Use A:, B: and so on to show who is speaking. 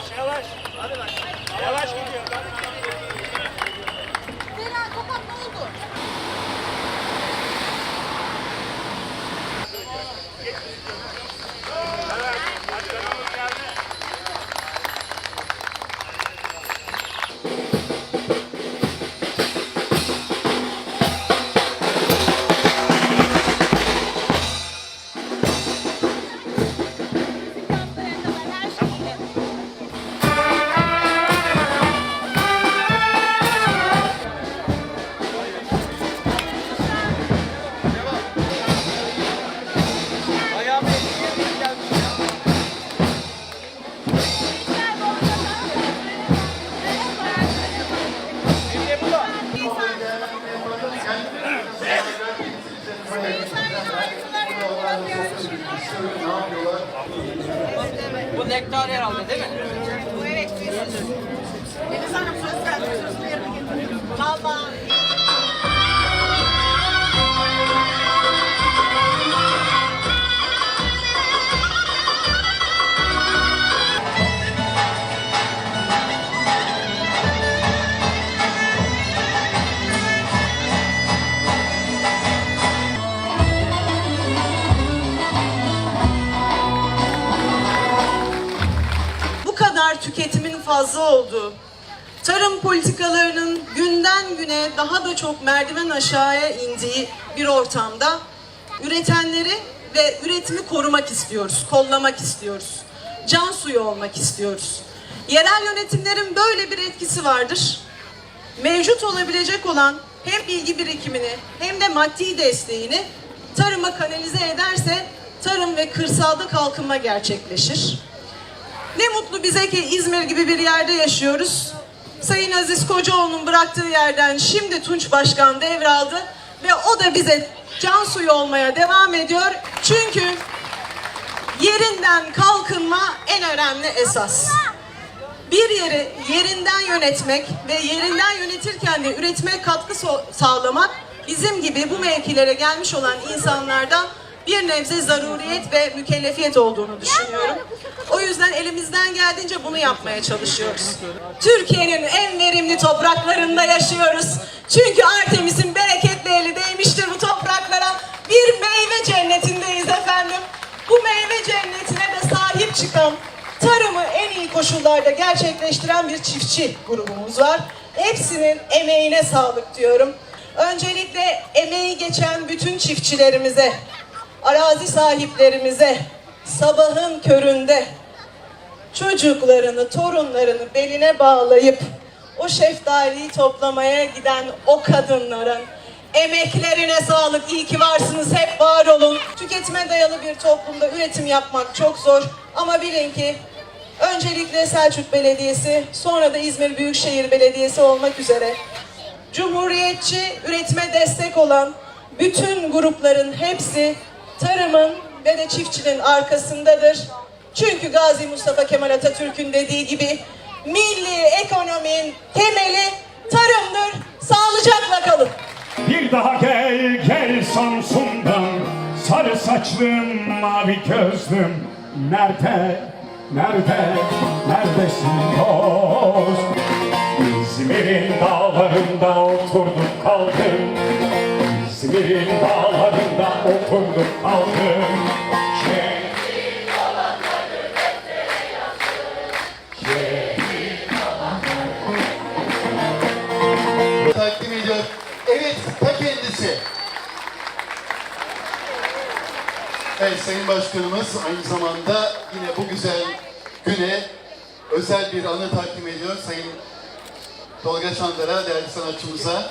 A: Yavaş yavaş. Hadi bak.
B: Bu nektar herhalde değil mi?
C: Bu evet. Deniz Hanım söz verdi. Sözünü yerine getiriyorum.
D: Tüketimin fazla olduğu, tarım politikalarının günden güne daha da çok merdiven aşağıya indiği bir ortamda üretenleri ve üretimi korumak istiyoruz, kollamak istiyoruz. Can suyu olmak istiyoruz. Yerel yönetimlerin böyle bir etkisi vardır. Mevcut olabilecek olan hem bilgi birikimini hem de maddi desteğini tarıma kanalize ederse tarım ve kırsalda kalkınma gerçekleşir. Ne mutlu bize ki İzmir gibi bir yerde yaşıyoruz. Sayın Aziz Kocaoğlu'nun bıraktığı yerden şimdi Tunç Başkan devraldı ve o da bize can suyu olmaya devam ediyor. Çünkü yerinden kalkınma en önemli esas. Bir yeri yerinden yönetmek ve yerinden yönetirken de üretime katkı sağlamak bizim gibi bu mevkilere gelmiş olan insanlardan bir nebze zaruriyet ve mükellefiyet olduğunu düşünüyorum. O yüzden elimizden geldiğince bunu yapmaya çalışıyoruz. Türkiye'nin en verimli topraklarında yaşıyoruz. Çünkü Artemis'in bereketli eli değmiştir bu topraklara. Bir meyve cennetindeyiz efendim. Bu meyve cennetine de sahip çıkan, tarımı en iyi koşullarda gerçekleştiren bir çiftçi grubumuz var. Hepsinin emeğine sağlık diyorum. Öncelikle emeği geçen bütün çiftçilerimize, arazi sahiplerimize, sabahın köründe çocuklarını, torunlarını beline bağlayıp o şeftaliyi toplamaya giden o kadınların emeklerine sağlık. İyi ki varsınız. Hep var olun. Tüketime dayalı bir toplumda üretim yapmak çok zor. Ama bilin ki öncelikle Selçuk Belediyesi, sonra da İzmir Büyükşehir Belediyesi olmak üzere Cumhuriyetçi üretime destek olan bütün grupların hepsi tarımın ve de çiftçinin arkasındadır. Çünkü Gazi Mustafa Kemal Atatürk'ün dediği gibi milli ekonominin temeli tarımdır. Sağlıcakla kalın.
E: Bir daha gel gel Samsun'dan Sarı saçlım mavi gözlüm Nerede, nerede, neredesin dost İzmir'in dağlarında oturduk kaldım İzmir'in dağlarında oturduk kaldım
F: takdim ediyor. Evet, ta kendisi. Evet, Sayın Başkanımız aynı zamanda yine bu güzel güne özel bir anı takdim ediyor. Sayın Tolga Çandar'a, değerli sanatçımıza.